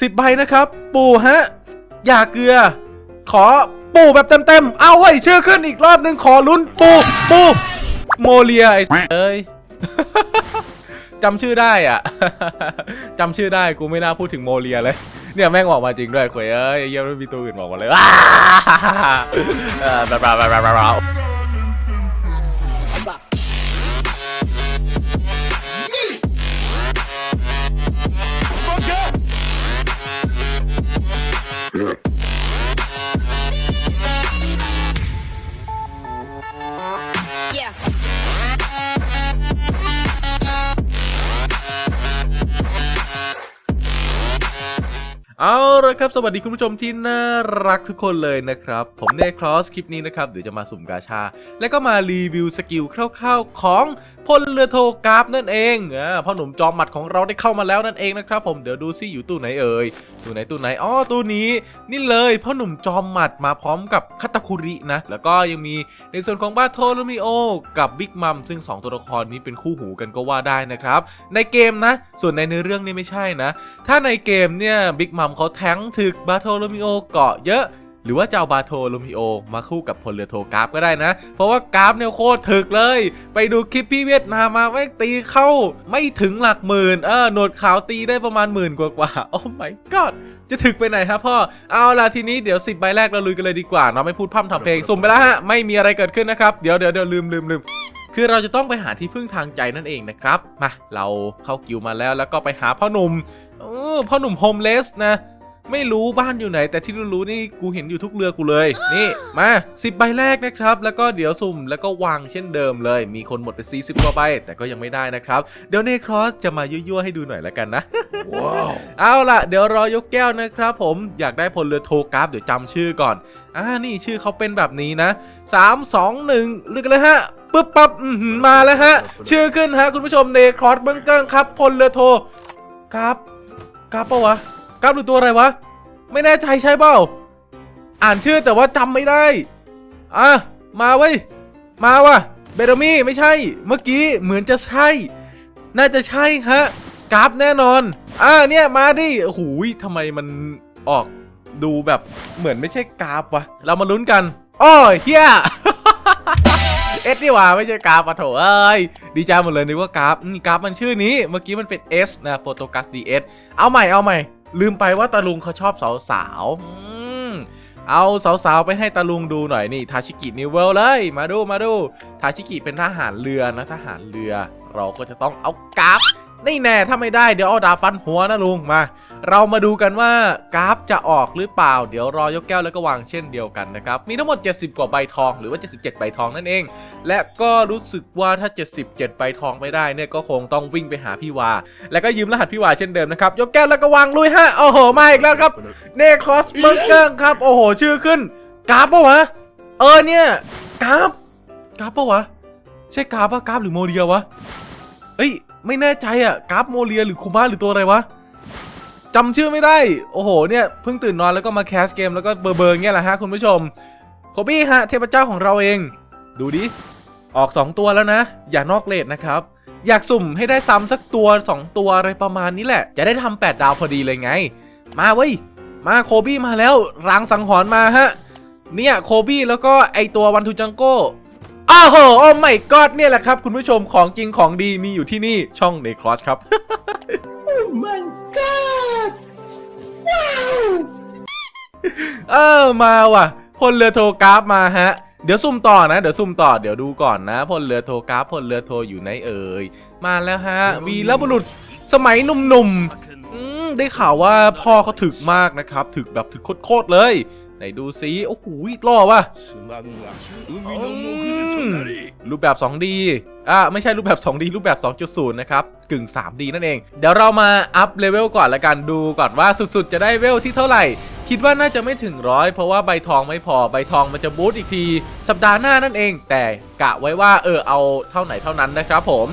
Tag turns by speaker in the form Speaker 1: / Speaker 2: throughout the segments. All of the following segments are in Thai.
Speaker 1: สิบใบนะครับ ปู่ฮะ อย่าเกลือ ขอปู่แบบเต็มๆ เอาไว้ชื่อขึ้นอีกรอบหนึ่งขอลุ้นปู่ปู่โมเลียไอ้เอ้ยจำชื่อได้อะจำชื่อได้กูไม่น่าพูดถึงโมเลียเลย เนี่ยแม่งออกมาจริงด้วยคุยเอ้ยเยี่ยมไม่มีตัวอื่นบอกมาเลยว้าเออบลาบลาบลาบบ
Speaker 2: Yeah.
Speaker 1: เอาละครับ สวัสดีคุณผู้ชมที่น่ารักทุกคนเลยนะครับ ผมเนครอสคลิปนี้นะครับ เดี๋ยวจะมาสุ่มกาชา แล้วก็มารีวิวสกิลคร่าวๆของพลเรือโทกราฟนั่นเองอ่าพ่อหนุ่มจอมหมัดของเราได้เข้ามาแล้วนั่นเองนะครับ ผมเดี๋ยวดูซิอยู่ตู้ไหนเอ่ยตู้ไหนตู้ไหนอ๋อตู้นี้ นี่เลยพ่อหนุ่มจอมหมัดมาพร้อมกับคาตาคุรินะ แล้วก็ยังมีในส่วนของบ้าโทโรมิโอ กับบิ๊กมัมซึ่ง 2 ตัวละครนี้เป็นคู่หูกันก็ว่าได้นะครับในเกมนะ ส่วนในเนื้อเรื่องนี่ไม่ใช่นะ ถ้าในเกมเนี่ยบิ๊กมัมเขาแท้งถึกบาโทโรมิโอเกาะเยอะหรือว่าจะเอาบาโทโรมิโอมาคู่กับพลเรือโทกราฟก็ได้นะ เพราะว่ากราฟเนี่ยโคตรถึกเลย ไปดูคลิปพี่เวียดนามมาไม่ตีเข้า ไม่ถึงหลักหมื่น เออหนวดขาวตีได้ประมาณหมื่นกว่าๆโอ้ my god จะถึกไปไหนครับพ่อ เอาล่ะทีนี้เดี๋ยว 10 ใบแรกเราลุยกันเลยดีกว่าเนาะไม่พูดพร่ำทำเพลงสุ่มไปแล้วฮะไม่มีอะไรเกิดขึ้นนะครับเดี๋ยวเดี๋ยวเดี๋ยวลืมลืมลืมคือเราจะต้องไปหาที่พึ่งทางใจนั่นเองนะครับมาเราเข้ากิวมาแล้วแล้วก็ไปหาพ่อหนุ่ม เออพ่อหนุ่มโฮมเลสนะ ไม่รู้บ้านอยู่ไหน แต่ที่รู้ๆนี่กูเห็นอยู่ทุกเรือกูเลย นี่มา10ใบแรกนะครับ แล้วก็เดี๋ยวสุ่มแล้วก็วางเช่นเดิมเลย มีคนหมดไป 40กว่าใบ แต่ก็ยังไม่ได้นะครับ เดี๋ยวเนครอสจะมายั่วๆให้ดูหน่อยแล้วกันนะเอาล่ะ เดี๋ยวรอยกแก้วนะครับผมอยากได้พลเรือโทกราฟเดี๋ยวจำชื่อก่อนอ่านี่ชื่อเขาเป็นแบบนี้นะ3 2 1เลือกเลยฮะปึ๊บปั๊บอื้อหือมาแล้วฮะ ชื่อขึ้นฮะ คุณผู้ชมเนครอสเบิ้งเกิ้งครับพลเรือโทกราฟ กราฟปะวะกราฟหรือตัวอะไรวะ ไม่แน่ใจใช่เปล่า อ่านชื่อแต่ว่าจำไม่ได้ อะ มาเว้ย มาวะเบโดมี่ไม่ใช่ เมื่อกี้เหมือนจะใช่ น่าจะใช่ฮะ กราฟแน่นอน อ่าเนี่ยมาดิโอ้ยทำไมมันออกดูแบบเหมือนไม่ใช่กราฟวะ เรามาลุ้นกัน อ้อเฮีย เอสนี่หว่าไม่ใช่กราฟปะโถเอ้ยดีใจหมดเลยนึกว่ากราฟนี่กราฟมันชื่อนี้เมื่อกี้มันเป็น S นะโปรโตกัสดีเอาใหม่เอาใหม่ ลืมไปว่าตาลุงเขาชอบสาวๆอืมเอาสาวๆไปให้ตาลุงดูหน่อยนี่ทาชิกินิวเวลเลยมาดูมาดูทาชิกิเป็นทหารเรือนะทหารเรือ เราก็จะต้องเอากราฟ นี่แน่ถ้าไม่ได้เดี๋ยวเอาดาบฟันหัวนะลุงมา เรามาดูกันว่ากราฟจะออกหรือเปล่า เดี๋ยวรอยกแก้วแล้วก็วางเช่นเดียวกันนะครับ มีทั้งหมด 70 กว่าใบทองหรือว่า 77 ใบทองนั่นเอง และก็รู้สึกว่าถ้า 77 ใบทองไม่ได้เนี่ยก็คงต้องวิ่งไปหาพี่วา แล้วก็ยืมรหัสพี่วาเช่นเดิมนะครับยกแก้วแล้วก็วางลุยฮะโอ้โหมาอีกแล้วครับเนคอสเบิร์เกอร์ครับโอ้โหชื่อขึ้นกราฟปะวะเออเนี่ยกราฟกราฟปะวะใช่กราฟปะกราฟหรือโมเดียวะเอ้ย ไม่แน่ใจอะกราฟโมเลียหรือคูมาหรือตัวอะไรวะจำชื่อไม่ได้ โอ้โห เนี่ย เพิ่งตื่นนอนแล้วก็มาแคสเกมแล้วก็เบอร์เบอร์เงี้ยแหละฮะคุณผู้ชม โคบี้ฮะ เทพเจ้าของเราเอง ดูดิ ออก 2 ตัวแล้วนะ อย่านอกเลทนะครับ อยากสุ่มให้ได้ซ้ำสักตัว 2 ตัวอะไรประมาณนี้แหละ จะได้ทำ8ดาวพอดีเลยไง มาเว้ย มาโคบี้มาแล้ว รางสังหรณ์มาฮะ เนี่ยโคบี้แล้วก็ไอตัววันทูจังโก้ อ้าวโหโอ้ไม่กอดเนี่ยแหละครับ คุณผู้ชมของจริงของดีมีอยู่ที่นี่ช่องเนครอสครับเออมาว่ะพลเรือโทกราฟมาฮะ เดี๋ยวซุ่มต่อนะ เดี๋ยวซุ่มต่อเดี๋ยวดูก่อนนะพลเรือโทกราฟพลเรือโทอยู่ไหนเอ่ยมาแล้วฮะวีรบุรุษสมัยหนุ่มๆอืมได้ข่าวว่าพ่อเขาถึกมากนะครับ ถึกแบบถึกโคตรๆเลย ไหนดูสีโอ้โหล่อวะรูปแบบ 2D อ่าไม่ใช่รูปแบบ 2D รูปแบบ 2.0 นะครับ กึ่ง 3D นั่นเอง เดี๋ยวเรามาอัพเลเวลก่อนละกันดูก่อนว่าสุดๆ จะได้เวลที่เท่าไหร่ คิดว่าน่าจะไม่ถึงร้อยเพราะว่าใบทองไม่พอใบทองมันจะบูสต์อีกที สัปดาห์หน้านั่นเอง แต่กะไว้ว่าเออเอาเท่าไหนเท่านั้นนะครับผม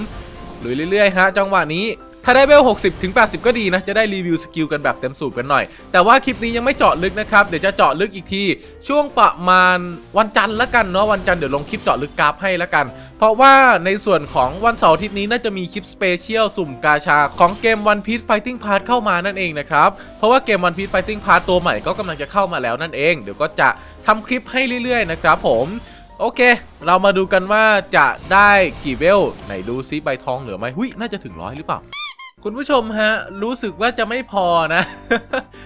Speaker 1: ลุยเรื่อยๆฮะจังหวะนี้ ถ้าได้เวล 60 ถึง 80 ก็ดีนะ จะได้รีวิวสกิลกันแบบเต็มสูบกันหน่อย แต่ว่าคลิปนี้ยังไม่เจาะลึกนะครับ เดี๋ยวจะเจาะลึกอีกที ช่วงประมาณวันจันทร์ละกันเนาะ วันจันทร์เดี๋ยวลงคลิปเจาะลึกกราฟให้ละกัน เพราะว่าในส่วนของวันเสาร์อาทิตย์นี้น่าจะมีคลิปสเปเชียลสุ่มกาชาของเกม One Piece Fighting Pass เข้ามานั่นเองนะครับ เพราะว่าเกม One Piece Fighting Pass ตัวใหม่ก็กำลังจะเข้ามาแล้วนั่นเอง เดี๋ยวก็จะทำคลิปให้เรื่อยๆ นะครับผมโอเค เรามาดูกันว่าจะได้กี่เวล ไหนดูซิใบทองเหลือไหม หุยน่าจะถึงร้อยหรือเปล่า คุณผู้ชมฮะ รู้สึกว่าจะไม่พอนะ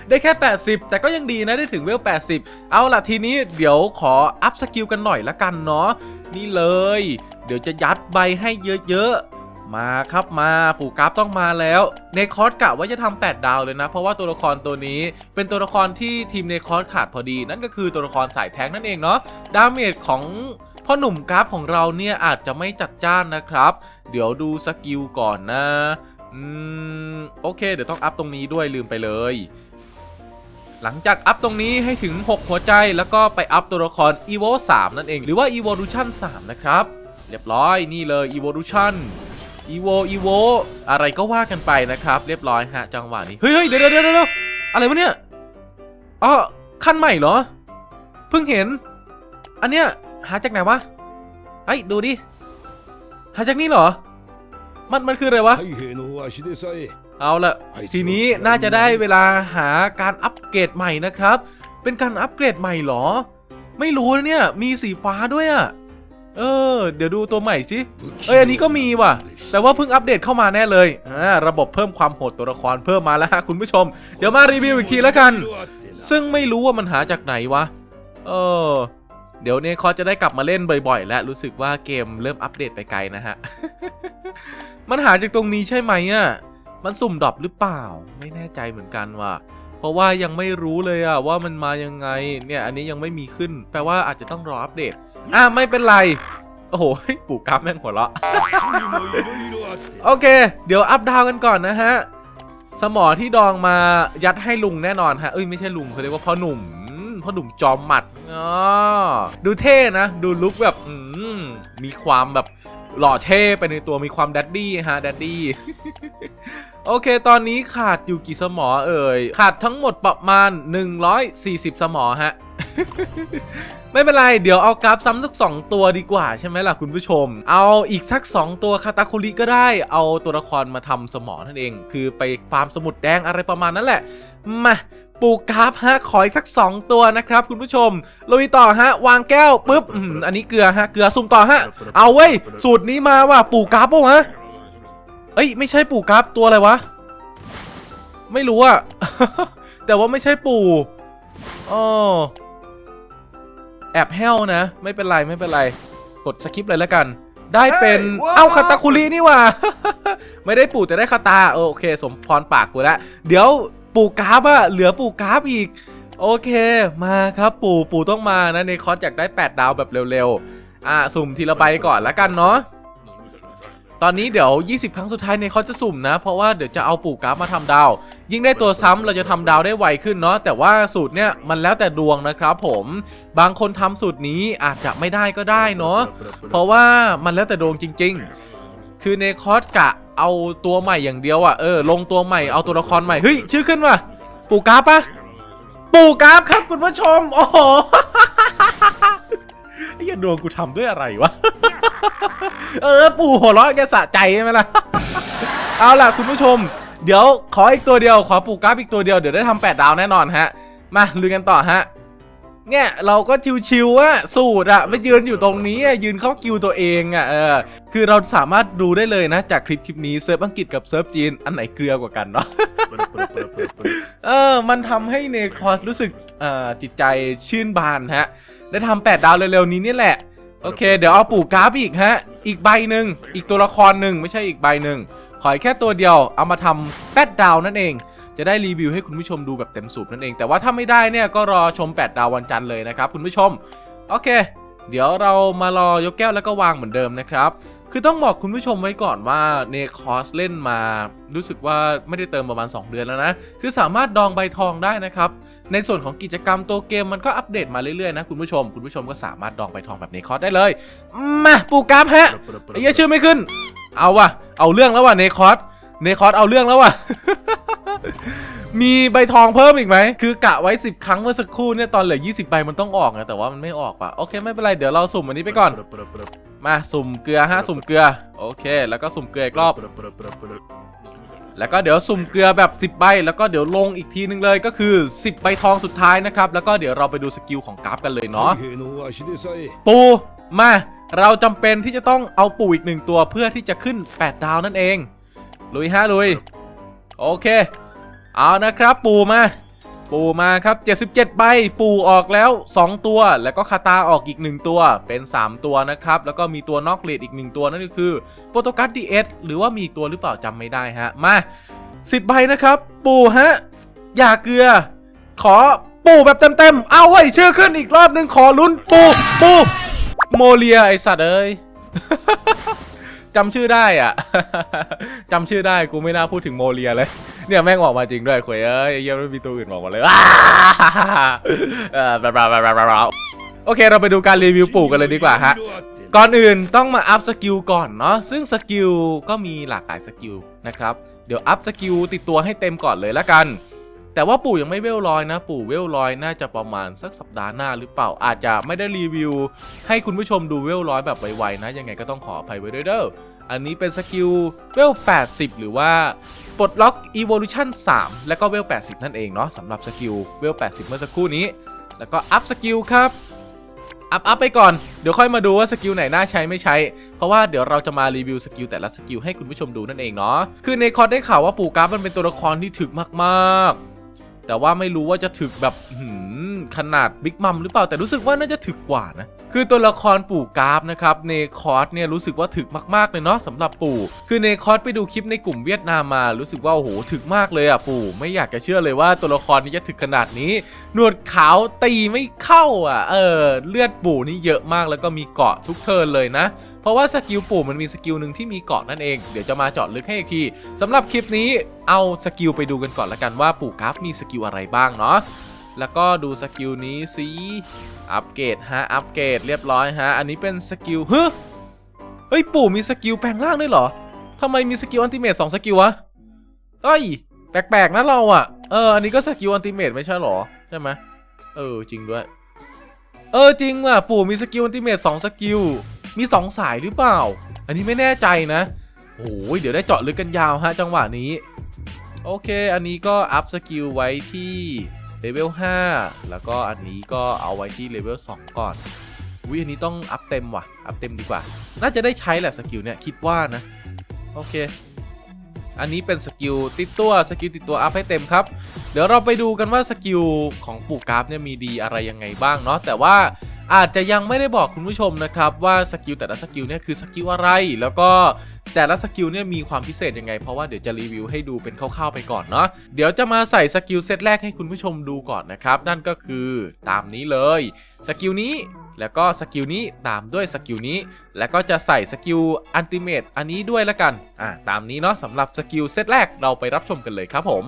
Speaker 1: ได้แค่ 80 แต่ก็ยังดีนะได้ถึงเวล 80 เอาล่ะทีนี้เดี๋ยวขออัพสกิลกันหน่อยละกันเนาะนี่เลย เดี๋ยวจะยัดใบให้เยอะๆ มาครับมาปู่กราฟต้องมาแล้ว เนคอสกะว่าจะทำ8ดาวเลยนะ เพราะว่าตัวละครตัวนี้เป็นตัวละครที่ทีมเนคอสขาดพอดี นั่นก็คือตัวละครสายแท้งนั่นเองเนาะดาเมจของพ่อหนุ่มกราฟของเราเนี่ยอาจจะไม่จัดจ้านนะครับ เดี๋ยวดูสกิลก่อนนะ อืม โอเค เดี๋ยวต้องอัพตรงนี้ด้วยลืมไปเลย หลังจากอัพตรงนี้ให้ถึง 6 หัวใจแล้วก็ไปอัพตัวละคร EVO 3 นั่นเอง หรือว่า Evolution 3 นะครับ เรียบร้อยนี่เลย Evolution Evo Evo อะไรก็ว่ากันไปนะครับ เรียบร้อยฮะ จังหวะนี้ เฮ้ยเดี๋ยวเดี๋ยวเดี๋ยวเดี๋ยวอะไรวะเนี่ยอ๋อขั้นใหม่เหรอ เพิ่งเห็น อันเนี้ยหาจากไหนวะเฮ้ยดูดิ หาจากนี่เหรอ มันมันคืออะไรวะ เอาละทีนี้น่าจะได้เวลาหาการอัปเกรดใหม่นะครับ เป็นการอัปเกรดใหม่หรอ ไม่รู้นะเนี่ย มีสีฟ้าด้วยอะเออ เดี๋ยวดูตัวใหม่สิ เอออันนี้ก็มีว่ะ แต่ว่าเพิ่งอัปเดตเข้ามาแน่เลยอ่าระบบเพิ่มความโหดตัวละครเพิ่มมาแล้วฮะคุณผู้ชม เดี๋ยวมารีวิวอีกทีแล้วกัน ซึ่งไม่รู้ว่ามันหาจากไหนวะ เออ เดี๋ยวเนี่ยคอสจะได้กลับมาเล่นบ่อยๆ และรู้สึกว่าเกมเริ่มอัปเดตไปไกลนะฮะ มันหาจากตรงนี้ใช่ไหมอะ มันสุ่มดรอปหรือเปล่า ไม่แน่ใจเหมือนกันว่ะ เพราะว่ายังไม่รู้เลยอะว่ามันมายังไง เนี่ยอันนี้ยังไม่มีขึ้น แปลว่าอาจจะต้องรออัปเดต อะไม่เป็นไร โอ้โห ปู่กราฟแม่งหัวเราะ โอเค เดี๋ยวอัพดาวกันก่อนนะฮะ สมอที่ดองมายัดให้ลุงแน่นอนฮะ เอ้ยไม่ใช่ลุงเขาเรียกว่าพ่อหนุ่ม พ่อหนุ่มจอมหมัดอ๋อดูเท่นะ ดูลุคแบบอืมีความแบบหล่อเท่ไปในตัวมีความแดดดี้ฮะแดดดี้โอเค ตอนนี้ขาดอยู่กี่สมอเอ่ย ขาดทั้งหมดประมาณ 140 สมอฮะ ไม่เป็นไร เดี๋ยวเอากราฟซ้ำสักสองตัวดีกว่าใช่ไหมล่ะคุณผู้ชม เอาอีกสัก 2 ตัวคาตาคุริก็ได้ เอาตัวละครมาทำสมอนั่นเอง คือไปฟาร์มสมุดแดงอะไรประมาณนั้นแหละ มา ปลูกกราฟฮะขออีกสัก 2 ตัวนะครับคุณผู้ชมลุยต่อฮะ วางแก้วปุ๊บอืมอันนี้เกลือฮะเกลือสุ่มต่อฮะ เอาเว้ย สูตรนี้มาว่ะปลูกกราฟปะวะเอ้ยไม่ใช่ปลูกกราฟตัวอะไรวะ ไม่รู้อะแต่ว่าไม่ใช่ปู่อ๋อแอบแห้วนะ ไม่เป็นไรไม่เป็นไร กดสคิปเลยแล้วกัน ได้เป็น
Speaker 2: เฮ้ยว้าว
Speaker 1: เอ้าคาตาคุรินี่หว่าไม่ได้ปู่แต่ได้คาตาเออโอเค สมพรปากกูแล้วเดี๋ยว ปู่กราฟอะเหลือปู่กราฟอีก โอเค มาครับปู่ปู่ต้องมานะในคอสอยากได้ 8 ดาวแบบเร็วๆ อะสุ่มทีละใบก่อนล้วกันเนาะตอนนี้เดี๋ยว 20 ครั้งสุดท้ายในเขาจะสุ่มนะ เพราะว่าเดี๋ยวจะเอาปู่กราฟมาทำดาว ยิ่งได้ตัวซ้ำเราจะทำดาวได้ไวขึ้นเนาะแต่ว่าสูตรเนี่ยมันแล้วแต่ดวงนะครับผมบางคนทำสูตรนี้อาจจะไม่ได้ก็ได้เนาะเพราะว่ามันแล้วแต่ดวงจริง ๆ คือในคอสกะ เอาตัวใหม่อย่างเดียวอะ่ะเออลงตัวใหม่เอาตัวละครใหม่เฮ้ยชื่อขึ้นว่ะปู่กราฟปะปู่กราฟครับคุณผู้ชมโอ้โหไอ้เหี้ยดวงกูทำด้วยอะไรวะเออปู่หัวเราะแกสะใจใช่ไหมล่ะเอาล่ะคุณผู้ชม เดี๋ยวขออีกตัวเดียวขอปู่กราฟอีกตัวเดียวเดี๋ยวได้ทำแปดดาวแน่นอนฮะมาลุยกันต่อฮะ เนี่ยเราก็ชิวๆอะสูตรอะไม่ยืนอยู่ตรงนี้อะยืนเข้ากิวตัวเองอะเออคือเราสามารถดูได้เลยนะ จากคลิปคลิปนี้เซิร์ฟอังกฤษกับเซิร์ฟจีนอันไหนเกลือกว่ากันเนาะเออ มันทำให้เนคอสรู้สึกเอ่อจิตใจชื่นบานฮะ ได้ทำแปดดาวเร็วๆนี้นี่แหละ โอเค เดี๋ยวเอาปู่กราฟอีกฮะ อีกใบหนึ่งอีกตัวละครหนึ่งไม่ใช่อีกใบหนึ่งขออีกแค่ตัวเดียวเอามาทำแปดดาวนั่นเอง จะได้รีวิวให้คุณผู้ชมดูแบบเต็มสูบนั่นเอง แต่ว่าถ้าไม่ได้เนี่ยก็รอชม 8 ดาววันจันทร์เลยนะครับคุณผู้ชม โอเค เดี๋ยวเรามารอยกแก้วแล้วก็วางเหมือนเดิมนะครับคือต้องบอกคุณผู้ชมไว้ก่อนว่าเนคอสเล่นมา รู้สึกว่าไม่ได้เติมประมาณ 2 เดือนแล้วนะ คือสามารถดองใบทองได้นะครับ ในส่วนของกิจกรรมตัวเกมมันก็อัปเดตมาเรื่อยๆนะคุณผู้ชม คุณผู้ชมก็สามารถดองใบทองแบบเนคอสได้เลย มาปูกราฟฮะไอ้เหี้ยชื่อไม่ขึ้น เอาว่ะ เอาเรื่องแล้วว่ะเนคอสเนคอสเอาเรื่องแล้วว่ะ มีใบทองเพิ่มอีกไหม คือกะไว้ 10 ครั้งเมื่อสักครู่เนี่ยตอนเหลือ 20 ใบมันต้องออกนะแต่ว่ามันไม่ออกป่ะโอเคไม่เป็นไรเดี๋ยวเราสุ่มอันนี้ไปก่อน มาสุ่มเกลือฮะสุ่มเกลือโอเค แล้วก็สุ่มเกลืออีกรอบ แล้วก็เดี๋ยวสุ่มเกลือแบบ 10 ใบ แล้วก็เดี๋ยวลงอีกทีนึงเลยก็คือ 10 ใบทองสุดท้ายนะครับแล้วก็เดี๋ยวเราไปดูสกิลของกราฟกันเลยเนาะปูมาเราจำเป็นที่จะต้องเอาปูอีกหนึ่งตัวเพื่อที่จะขึ้น 8 ดาวนั่นเองลุยฮะลุยโอเค เอานะครับ ปูมา ปูมาครับ 77 ใบ ปูออกแล้ว 2 ตัว แล้วก็คาตาออกอีก 1 ตัว เป็น 3 ตัวนะครับ แล้วก็มีตัวนอกเลดอีก 1 ตัวนั่นก็คือโปรโตกัสดีเอสหรือว่ามีตัวหรือเปล่าจำไม่ได้ฮะ มา 10 ใบนะครับ ปูฮะ อย่าเกลือ ขอปูแบบเต็มๆ เอาไว้ชื่อขึ้นอีกรอบหนึ่งขอลุ้นปู ปู โมเลียไอสัตว์เอ้ยจำชื่อได้อะ จำชื่อได้กูไม่น่าพูดถึงโมเลียเลย เนี่ยแม่งออกมาจริงด้วยขวยเอ้ยเยี่ยไม่มีตัวอื่นออกมาเลยว้าบลาบลาบลาบลาบโอเคเราไปดูการรีวิวปู่กันเลยดีกว่าฮะก่อนอื่นต้องมาอัพสกิลก่อนเนาะซึ่งสกิลก็มีหลากหลายสกิลนะครับเดี๋ยวอัพสกิลติดตัวให้เต็มก่อนเลยละกัน แต่ว่าปู่ยังไม่เวลลอยนะ ปู่เวลลอยน่าจะประมาณสักสัปดาห์หน้าหรือเปล่าอาจจะไม่ได้รีวิว ให้คุณผู้ชมดูเวลร้อยแบบไวๆนะ ยังไงก็ต้องขออภัยไว้ด้วยเด้อ อันนี้เป็นสกิลเวล 80 หรือว่าปลดล็อก Evolution 3 แล้วก็เวล 80 นั่นเองเนาะสำหรับสกิลเวล 80 เมื่อสักครู่นี้ แล้วก็อัพสกิลครับ อัพอัพไปก่อน เดี๋ยวค่อยมาดูว่าสกิลไหนน่าใช้ไม่ใช้ เพราะว่าเดี๋ยวเราจะมารีวิวสกิลแต่ละสกิลให้คุณผู้ชมดูนั่นเองเนาะ คือในคอร์สได้ข่าวว่าปู่กราฟมันเป็นตัวละครที่ถึกมากๆ แต่ว่าไม่รู้ว่าจะถึกแบบหือขนาดบิ๊กมัมหรือเปล่าแต่รู้สึกว่าน่าจะถึกกว่านะคือตัวละครปู่กราฟนะครับเนคอร์สเนี่ยรู้สึกว่าถึกมากๆเลยเนาะสำหรับปู่ คือเนคอร์สไปดูคลิปในกลุ่มเวียดนามมารู้สึกว่าโอ้โหถึกมากเลยอะปู่ไม่อยากจะเชื่อเลยว่าตัวละครนี้จะถึกขนาดนี้หนวดขาวตีไม่เข้าอะเออเลือดปู่นี่เยอะมากแล้วก็มีเกาะทุกเทิร์นเลยนะ เพราะว่าสกิลปู่มันมีสกิลหนึ่งที่มีเกาะนั่นเอง เดี๋ยวจะมาเจาะลึกให้อีกทีสำหรับคลิปนี้เอาสกิลไปดูกันก่อนละกันว่าปู่กราฟมีสกิลอะไรบ้างเนาะแล้วก็ดูสกิลนี้สิอัปเกรดฮะอัปเกรดเรียบร้อยฮะอันนี้เป็นสกิลเฮ้ยเฮ้ยปู่มีสกิลแปลงร่างด้วยเหรอทำไมมีสกิลอันติเมตสองสกิลวะเฮ้ยแปลกๆนะเราอะเอออันนี้ก็สกิลอันติเมตไม่ใช่หรอใช่ไหมเออจริงด้วย เออจริงว่ะปู่มีสกิลอันติเมตสองสกิล มีสองสายหรือเปล่า อันนี้ไม่แน่ใจนะโอ้ยเดี๋ยวได้เจาะลึกกันยาวฮะจังหวะนี้ โอเค อันนี้ก็อัพสกิลไว้ที่เลเวล5แล้วก็อันนี้ก็เอาไว้ที่เลเวล2ก่อนวิอันนี้ต้องอัพเต็มว่ะ อัพเต็มดีกว่า น่าจะได้ใช้แหละสกิลเนี่ยคิดว่านะ โอเค อันนี้เป็นสกิลติดตัวสกิลติดตัวอัพให้เต็มครับ เดี๋ยวเราไปดูกันว่าสกิลของปู่กราฟเนี่ยมีดีอะไรยังไงบ้างเนาะแต่ว่า อาจจะยังไม่ได้บอกคุณผู้ชมนะครับว่าสกิลแต่ละสกิลเนี่ยคือสกิลอะไร แล้วก็แต่ละสกิลเนี่ยมีความพิเศษยังไง เพราะว่าเดี๋ยวจะรีวิวให้ดูเป็นคร่าวๆไปก่อนเนาะเดี๋ยวจะมาใส่สกิลเซตแรกให้คุณผู้ชมดูก่อนนะครับ นั่นก็คือตามนี้เลยสกิลนี้แล้วก็สกิลนี้ตามด้วยสกิลนี้ แล้วก็จะใส่สกิลอันติเมตอันนี้ด้วยละกันอ่าตามนี้เนาะสำหรับสกิลเซตแรกเราไปรับชมกันเลยครับผม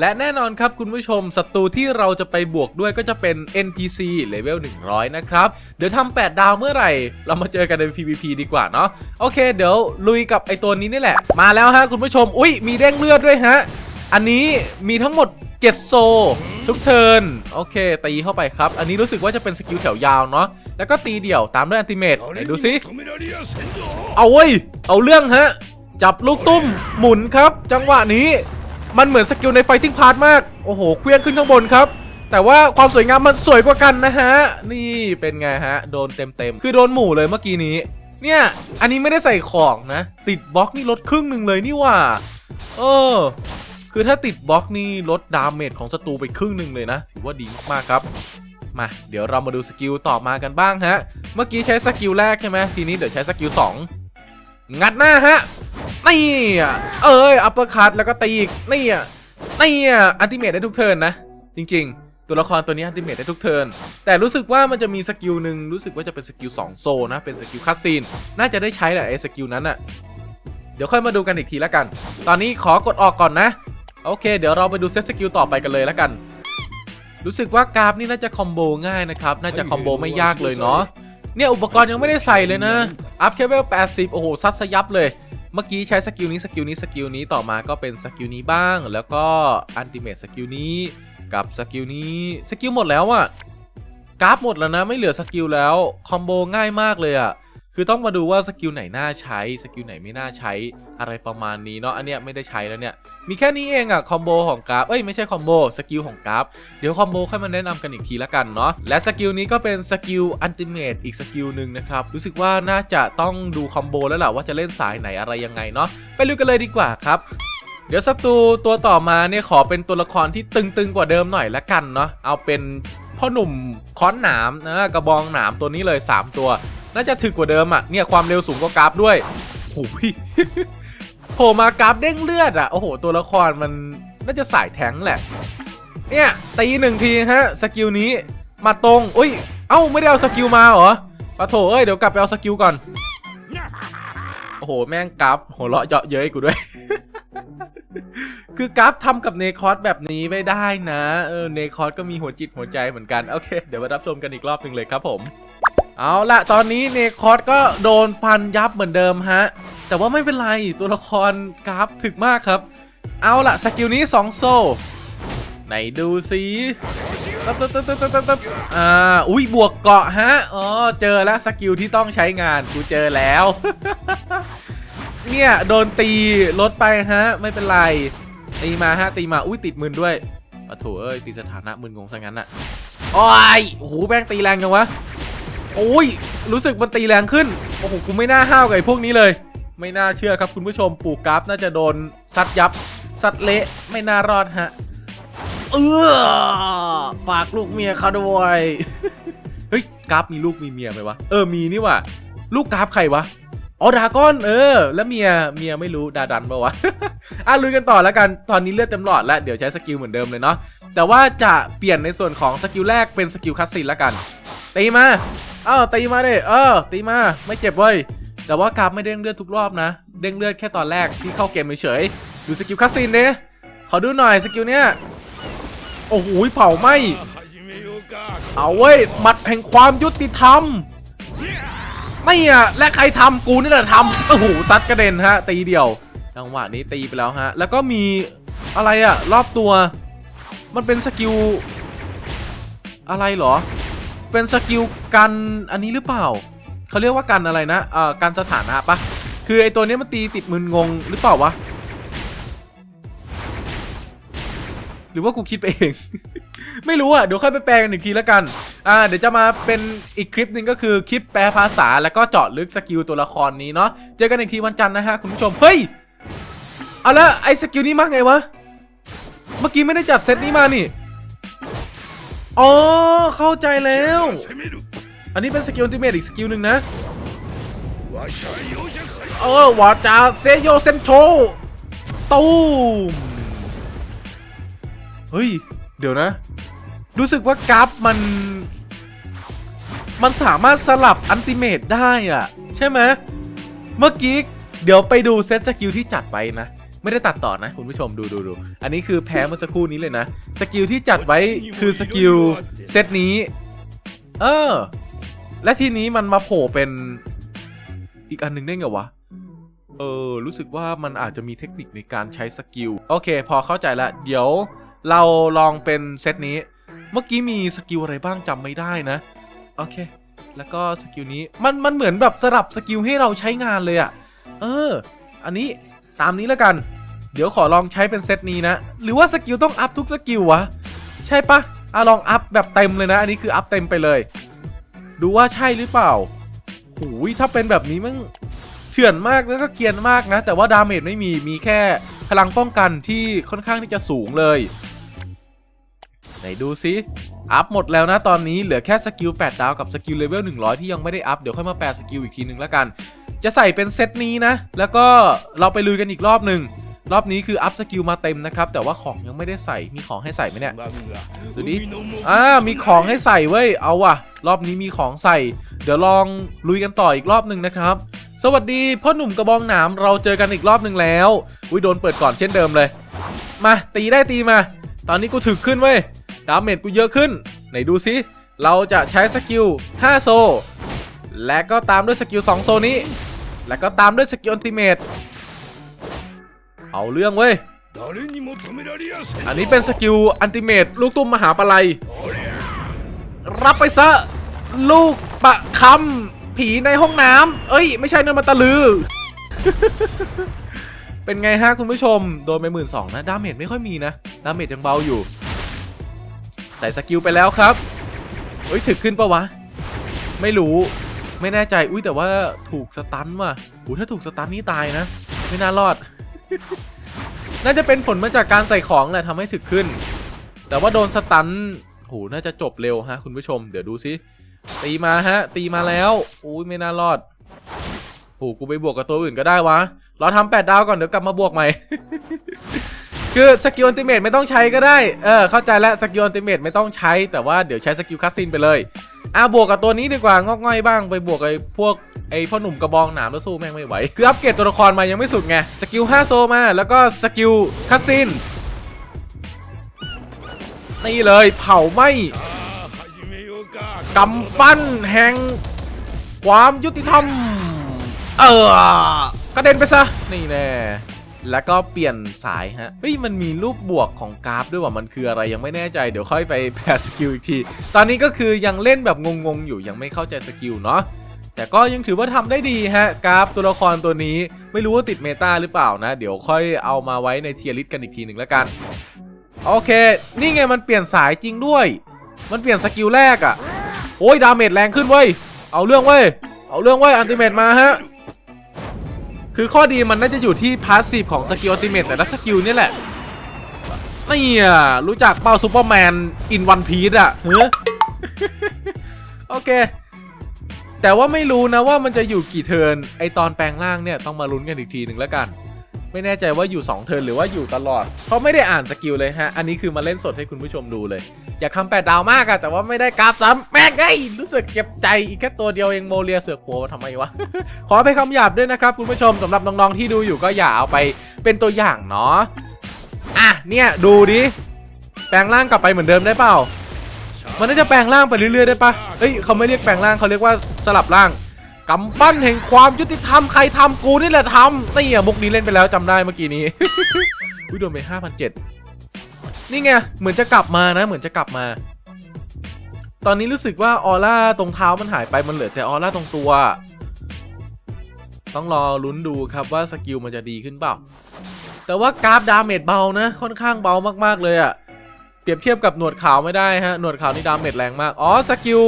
Speaker 1: และแน่นอนครับคุณผู้ชมศัตรูที่เราจะไปบวกด้วยก็จะเป็น NPC เลเวล100 นะครับ เดี๋ยวทำ8ดาวเมื่อไหร่ เรามาเจอกันใน PVP ดีกว่าเนาะโอเค เดี๋ยวลุยกับไอตัวนี้นี่แหละ มาแล้วฮะคุณผู้ชม อุ้ยมีเด้งเลือดด้วยฮะ อันนี้มีทั้งหมด 7 โซ ทุกเทิร์นโอเค ตีเข้าไปครับ อันนี้รู้สึกว่าจะเป็นสกิลแถวยาวเนาะแล้วก็ตีเดี่ยวตามด้วยแอนติเมตดูสิเอาเว้ยเอาเรื่องฮะจับลูกตุ้มหมุนครับ จังหวะนี้ มันเหมือนสกิลในไฟติ้งพาร์ทมาก โอ้โหเคลื่อนขึ้นข้างบนครับ แต่ว่าความสวยงามมันสวยกว่ากันนะฮะ นี่เป็นไงฮะ โดนเต็มเต็มๆ คือโดนหมู่เลยเมื่อกี้นี้ เนี่ย อันนี้ไม่ได้ใส่ของนะ ติดบล็อกนี่ลดครึ่งหนึ่งเลยนี่ว่า เออ คือถ้าติดบล็อกนี่ลดดาเมจของศัตรูไปครึ่งหนึ่งเลยนะ ถือว่าดีมากๆครับมาเดี๋ยวเรามาดูสกิลต่อมากันบ้างฮะ เมื่อกี้ใช้สกิลแรกใช่ไหมทีนี้เดี๋ยวใช้สกิลสองงัดหน้าฮะ นี่อะเอ้ยอัปเปอร์คัตแล้วก็ตีอีกนี่อะนี่อะอันติเมตได้ทุกเทิร์นนะ จริง ๆ ตัวละครตัวนี้อันติเมตได้ทุกเทิร์นแต่รู้สึกว่ามันจะมีสกิลหนึ่งรู้สึกว่าจะเป็นสกิล2โซนะ เป็นสกิลคัตซีน น่าจะได้ใช้แหละไอ้สกิลนั้นอะเดี๋ยวค่อยมาดูกันอีกทีละกัน ตอนนี้ขอกดออกก่อนนะ โอเค เดี๋ยวเราไปดูเซตสกิลต่อไปกันเลยละกัน รู้สึกว่ากราฟนี่น่าจะคอมโบง่ายนะครับ น่าจะคอมโบไม่ยากเลยเนาะ เนี่ยอุปกรณ์ยังไม่ได้ใส่เลยนะ อัพแค่เวล80 โอ้โหซัดสยับเลย เมื่อกี้ใช้สกิลนี้สกิลนี้สกิลนี้ต่อมาก็เป็นสกิลนี้บ้าง แล้วก็อันติเมตสกิลนี้กับสกิลนี้สกิลหมดแล้วอะกราฟหมดแล้วนะไม่เหลือสกิลแล้วคอมโบง่ายมากเลยอะ คือต้องมาดูว่าสกิลไหนน่าใช้สกิลไหนไม่น่าใช้อะไรประมาณนี้เนาะอันเนี้ยไม่ได้ใช้แล้วเนี่ยมีแค่นี้เองอะคอมโบของกราฟเอ้ยไม่ใช่คอมโบสกิลของกราฟเดี๋ยวคอมโบค่อยมาแนะนำกันอีกทีละกันเนาะและสกิลนี้ก็เป็นสกิลอันติเมตอีกสกิลหนึ่งนะครับรู้สึกว่าน่าจะต้องดูคอมโบแล้วแหละว่าจะเล่นสายไหนอะไรยังไงเนาะไปลุยกันเลยดีกว่าครับเดี๋ยวศัตรูตัวต่อมาเนี่ยขอเป็นตัวละครที่ตึงๆกว่าเดิมหน่อยละกันเนาะเอาเป็นพ่อหนุ่มค้อนหนามนะกระบองหนามตัวนี้เลย 3 ตัว น่าจะถึกกว่าเดิมอะเนี่ยความเร็วสูงกว่ากราฟด้วยโอ้ยโผล่มากราฟเด้งเลือดอะโอ้โหตัวละครมันน่าจะสายแทงแหละ เนี่ยตีหนึ่งทีฮะสกิลนี้มาตรงอุ้ยเอ้าไม่ได้เอาสกิลมาเหรอปะโถเอ้ยเดี๋ยวกลับไปเอาสกิลก่อนโอ้โหแม่งกราฟหัวเราะเยาะเย้ยกูด้วย คือกราฟทำกับเนครอสแบบนี้ไม่ได้นะเออเนครอสก็มีหัวจิตหัวใจเหมือนกัน โอเค เดี๋ยวมารับชมกันอีกรอบหนึ่งเลยครับผม เอาละตอนนี้เนครอสก็โดนฟันยับเหมือนเดิมฮะ แต่ว่าไม่เป็นไรตัวละครกราฟถึกมากครับ เอาละสกิลนี้ 2 โซ่ ไหนดูสิตึ๊บตึ๊บตึ๊บตึ๊บตึ๊บตึ๊บอ่า อุ้ยบวกเกาะฮะ อ๋อ เจอแล้วสกิลที่ต้องใช้งาน กูเจอแล้ว เนี่ย โดนตีลดไปฮะ ไม่เป็นไร ตีมาฮะ ตีมา อุ้ยติดมืนด้วยโอ้โถเอ้ย ติดสถานะมืนงงซะงั้นอะโอ้ยโอ้โหแม่งตีแรงจังวะ โอ้ย รู้สึกมันตีแรงขึ้น โอ้โห กูไม่น่าห้าวกับไอ้พวกนี้เลย ไม่น่าเชื่อครับคุณผู้ชม ปู่กราฟน่าจะโดนซัดยับ ซัดเละ ไม่น่ารอดฮะ เออฝากลูกเมียเขาด้วย เฮ้ย กราฟมีลูกมีเมียไหมวะ เออ มีนี่ว่ะ ลูกกราฟใครวะ อ๋อ ดาก้อน เออ แล้วเมีย เมียไม่รู้ ดาดันปะวะ อะลุยกันต่อแล้วกัน ตอนนี้เลือดเต็มหลอดแล้ว เดี๋ยวใช้สกิลเหมือนเดิมเลยเนาะ แต่ว่าจะเปลี่ยนในส่วนของสกิลแรกเป็นสกิลคัสซีนแล้วกันตีมา เออตีมาเดิเออ ตีมาไม่เจ็บเว้ยแต่ว่ากราฟไม่เด้งเลือดทุกรอบนะ เด้งเลือดแค่ตอนแรกที่เข้าเกมเฉยๆดูสกิลคัสซินเด้ขอดูหน่อยสกิลเนี้ยโอ้โหเผาไหมเอาเว้ยหมัดแห่งความยุติธรรมไม่อะและใครทำกูนี่แหละทำโอ้โหซัดกระเด็นฮะ ตีเดียว จังหวะนี้ตีไปแล้วฮะ แล้วก็มีอะไรอะรอบตัว มันเป็นสกิลอะไรเหรอ เป็นสกิลกันอันนี้หรือเปล่าเขาเรียกว่ากันอะไรนะเอ่อกันสถานะปะคือไอตัวนี้มันตีติดมึนงงหรือเปล่าวะหรือว่ากูคิดไปเอง ไม่รู้อะเดี๋ยวค่อยไปแปลกันอีกทีแล้วกันอ่าเดี๋ยวจะมาเป็นอีกคลิปหนึ่งก็คือคลิปแปลภาษาแล้วก็เจาะลึกสกิลตัวละครนี้เนาะเจอกันอีกทีวันจันทร์นะฮะคุณผู้ชมเฮ้ยเอาละไอสกิลนี้มากไงวะเมื่อกี้ไม่ได้จัดเซตนี้มานี่ อ๋อเข้าใจแล้ว อันนี้เป็นสกิลอัลติเมตอีกสกิลหนึ่งนะเออวาจาเซโยเซนโชตูมเฮ้ย เดี๋ยวนะ รู้สึกว่ากราฟมัน มันสามารถสลับอันติเมตได้อะใช่ไหมเมื่อกี้ เดี๋ยวไปดูเซตสกิลที่จัดไปนะ ไม่ได้ตัดต่อนะ คุณผู้ชมดูดูดูอันนี้คือแพ้เมื่อสักครู่นี้เลยนะ สกิลที่จัดไว้คือสกิลเซตนี้ เออ และทีนี้มันมาโผล่เป็นอีกอันหนึ่งได้ไงวะ เออ รู้สึกว่ามันอาจจะมีเทคนิคในการใช้สกิล โอเค พอเข้าใจละ เดี๋ยวเราลองเป็นเซตนี้ เมื่อกี้มีสกิลอะไรบ้างจำไม่ได้นะ โอเค แล้วก็สกิลนี้ มันมันเหมือนแบบสลับสกิลให้เราใช้งานเลยอะเออ อันนี้ ตามนี้แล้วกัน เดี๋ยวขอลองใช้เป็นเซตนี้นะ หรือว่าสกิลต้องอัพทุกสกิลวะ ใช่ปะอะลองอัพแบบเต็มเลยนะ อันนี้คืออัพเต็มไปเลย ดูว่าใช่หรือเปล่าหูยถ้าเป็นแบบนี้มันเถื่อนมากแล้วก็เกียนมากนะ แต่ว่าดาเมจไม่มีมีแค่พลังป้องกันที่ค่อนข้างที่จะสูงเลย ไหนดูซิอัพหมดแล้วนะตอนนี้เหลือแค่สกิล8ดาวกับสกิลเลเวล100 ที่ยังไม่ได้อัพ เดี๋ยวค่อยมาแปลสกิลอีกทีนึงแล้วกัน จะใส่เป็นเซตนี้นะ แล้วก็เราไปลุยกันอีกรอบหนึ่งรอบนี้คืออัพสกิลมาเต็มนะครับ แต่ว่าของยังไม่ได้ใส่มีของให้ใส่ไหมเนี่ย
Speaker 3: ดูดิ
Speaker 1: อ่ามีของให้ใส่เว้ยเอาว่ะ รอบนี้มีของใส่ เดี๋ยวลองลุยกันต่ออีกรอบหนึ่งนะครับ สวัสดีพ่อหนุ่มกระบองหนามเราเจอกันอีกรอบหนึ่งแล้วอุ้ยโดนเปิดก่อนเช่นเดิมเลย มาตีได้ตีมา ตอนนี้กูถึกขึ้นเว้ยดาเมจกูเยอะขึ้น ไหนดูซิเราจะใช้สกิล5โซและก็ตามด้วยสกิล2โซนี้ แล้วก็ตามด้วยสกิลอันติเมตเอาเรื่องเว้ย อันนี้เป็นสกิลอันติเมตลูกตุ้มมหาปลา
Speaker 3: ย
Speaker 1: รับไปซะ ลูกปะคำผีในห้องน้ำเอ้ย ไม่ใช่เนื้อมาตะลือ เป็นไงฮะคุณผู้ชม โดนไปหมื่นสองนะ ดาเมจไม่ค่อยมีนะ ดาเมจยังเบาอยู่ ใส่สกิลไปแล้วครับ เฮ้ยถึกขึ้นปะวะ ไม่รู้ ไม่แน่ใจ อุ้ยแต่ว่าถูกสตันว่ะโหถ้าถูกสตันนี่ตายนะ ไม่น่ารอด น่าจะเป็นผลมาจากการใส่ของแหละทำให้ถึกขึ้น แต่ว่าโดนสตันโหน่าจะจบเร็วฮะคุณผู้ชม เดี๋ยวดูซิ ตีมาฮะ ตีมาแล้ว อุ้ยไม่น่ารอดโหกูไปบวกกับตัวอื่นก็ได้วะรอทำแปดดาวก่อนเดี๋ยวกลับมาบวกใหม่ คือสกิลอันติเมตไม่ต้องใช้ก็ได้ เออเข้าใจแล้วสกิลอันติเมตไม่ต้องใช้แต่ว่าเดี๋ยวใช้สกิลคัสซินไปเลย อะบวกกับตัวนี้ดีกว่างอกง่อยบ้างไปบวกไอ้พวกไอ้พ่อหนุ่มกระบองหนามแล้วสู้แม่งไม่ไหวคืออัปเกรดตัวละครมายังไม่สุดไงสกิล5โซมาแล้วก็สกิลคัสซินนี่เลยเผาไหมกำปั้นแห่งความยุติธรรม เออกระเด็นไปซะ นี่แน่ แล้วก็เปลี่ยนสายฮะ เฮ้ย มันมีรูปบวกของกราฟด้วยว่ามันคืออะไรยังไม่แน่ใจเดี๋ยวค่อยไปแปลสกิลอีกที ตอนนี้ก็คือยังเล่นแบบงงๆอยู่ยังไม่เข้าใจสกิลเนาะแต่ก็ยังถือว่าทำได้ดีฮะกราฟตัวละครตัวนี้ไม่รู้ว่าติดเมตาหรือเปล่านะ เดี๋ยวค่อยเอามาไว้ในเทียริสกันอีกทีหนึ่งแล้วกัน โอเค นี่ไงมันเปลี่ยนสายจริงด้วย มันเปลี่ยนสกิลแรกอะ่ะโอ้ยดาเมจแรงขึ้นเว้ยเอาเรื่องเว้ยเอาเรื่องเว้ยอันติเมตมาฮะ คือข้อดีมันน่าจะอยู่ที่พาสซีฟของสกิลอัลติเมตแต่ละสกิลนี่แหละนี่อะรู้จักเป้าซูเปอร์แมนอินวันพีซอะเฮ้โอเค แต่ว่าไม่รู้นะว่ามันจะอยู่กี่เทิร์นไอตอนแปลงร่างเนี่ยต้องมาลุ้นกันอีกทีหนึ่งแล้วกัน ไม่แน่ใจว่าอยู่ 2 เทิร์นหรือว่าอยู่ตลอดเพราไม่ได้อ่านสกิลเลยฮะ อันนี้คือมาเล่นสดให้คุณผู้ชมดูเลย อยากทำแปดดาวมากอะแต่ว่าไม่ได้กราฟซ้ำแม่งไงรู้สึกเก็บใจอีกแค่ตัวเดียวเองโมเลียเสือกโผล่มาทำไมวะ ขอไปคำหยาบด้วยนะครับคุณผู้ชมสำหรับน้องๆที่ดูอยู่ก็อย่าเอาไปเป็นตัวอย่างเนาะอะเนี่ยดูดิแปลงร่างกลับไปเหมือนเดิมได้เปล่า มันน่าจะแปลงร่างไปเรื่อยๆได้ปะเอ้ยเขาไม่เรียกแปลงร่างเขาเรียกว่าสลับร่าง กำปั้นแห่งความยุติธรรมใครทำกูนี่แหละทำนี่อะมุกนี้เล่นไปแล้วจำได้เมื่อกี้นี้อุ้ยโดนไปห้าพันเจ็ดนี่ไงเหมือนจะกลับมานะ เหมือนจะกลับมา ตอนนี้รู้สึกว่าออร่าตรงเท้ามันหายไปมันเหลือแต่ออร่าตรงตัว ต้องรอลุ้นดูครับว่าสกิลมันจะดีขึ้นเปล่า แต่ว่ากราฟดาเมจเบานะ ค่อนข้างเบามากๆเลยอะเปรียบเทียบกับหนวดขาวไม่ได้ฮะ หนวดขาวนี่ดาเมจแรงมาก อ๋อสกิล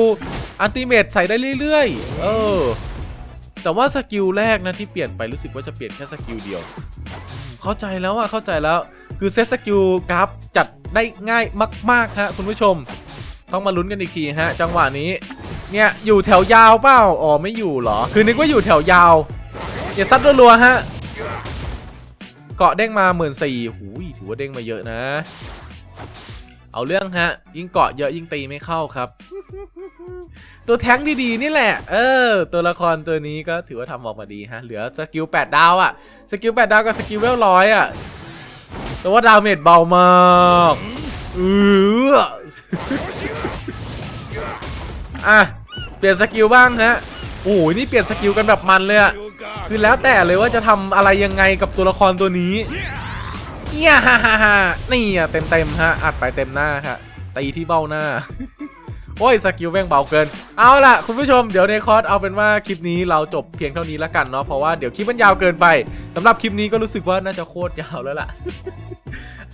Speaker 1: อันติเมตใส่ได้เรื่อยๆ เออ แต่ว่าสกิลแรกนะที่เปลี่ยนไปรู้สึกว่าจะเปลี่ยนแค่สกิลเดียว เข้าใจแล้วอะเข้าใจแล้ว คือเซตสกิลกราฟจัดได้ง่ายมากๆฮะคุณผู้ชม ต้องมาลุ้นกันอีกทีฮะ จังหวะนี้ เนี่ยอยู่แถวยาวเปล่า อ๋อไม่อยู่เหรอ คือนึกว่าอยู่แถวยาวอย่าซัดรัวๆฮะ เกาะเด้งมาหมื่นสี่หูยถือว่าเด้งมาเยอะนะ เอาเรื่องฮะ ยิ่งเกาะเยอะยิ่งตีไม่เข้าครับ ตัวแท้งดีๆนี่แหละ เออ ตัวละครตัวนี้ก็ถือว่าทำออกมาดีฮะ เหลือสกิล8ดาวอะสกิล8ดาวกับสกิลเวลร้อยอะแต่ว่าดาเมจเบามากเอออะ เปลี่ยนสกิลบ้างฮะ โอ้ยนี่เปลี่ยนสกิลกันแบบมันเลยอะคือแล้วแต่เลยว่าจะทำอะไรยังไงกับตัวละครตัวนี้เนี่ยฮ่าฮ่าฮ่านี่อะเต็มเต็มฮะ อัดไปเต็มหน้าฮะตีที่เบ้าหน้า โอ้ยสกิลแม่งเบาเกิน เอาล่ะ คุณผู้ชมเดี๋ยวในคอร์สเอาเป็นว่าคลิปนี้เราจบเพียงเท่านี้แล้วกันเนาะเพราะว่าเดี๋ยวคลิปมันยาวเกินไปสำหรับคลิปนี้ก็รู้สึกว่าน่าจะโคตรยาวแล้วล่ะ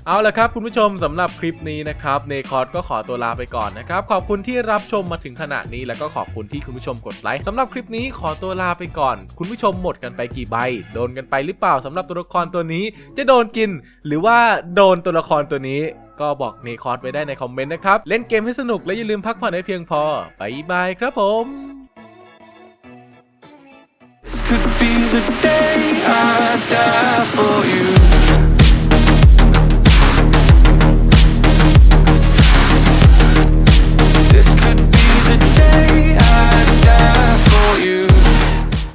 Speaker 1: เอาละครับคุณผู้ชมสำหรับคลิปนี้นะครับเนคอร์ก็ขอตัวลาไปก่อนนะครับขอบคุณที่รับชมมาถึงขนาดนี้แล้วก็ขอบคุณที่คุณผู้ชมกดไลค์สำหรับคลิปนี้ขอตัวลาไปก่อน คุณผู้ชมหมดกันไปกี่ใบ โดนกันไปหรือเปล่าสำหรับตัวละครตัวนี้ จะโดนกิน หรือว่าโดนตัวละครตัวนี้ ก็บอกเนคอร์สไว้ได้ในคอมเมนต์นะครับ เล่นเกมให้สนุกและอย่าลืมพักผ่อนให้เพียงพอบายบายครับผม
Speaker 2: This could be the day I die for you.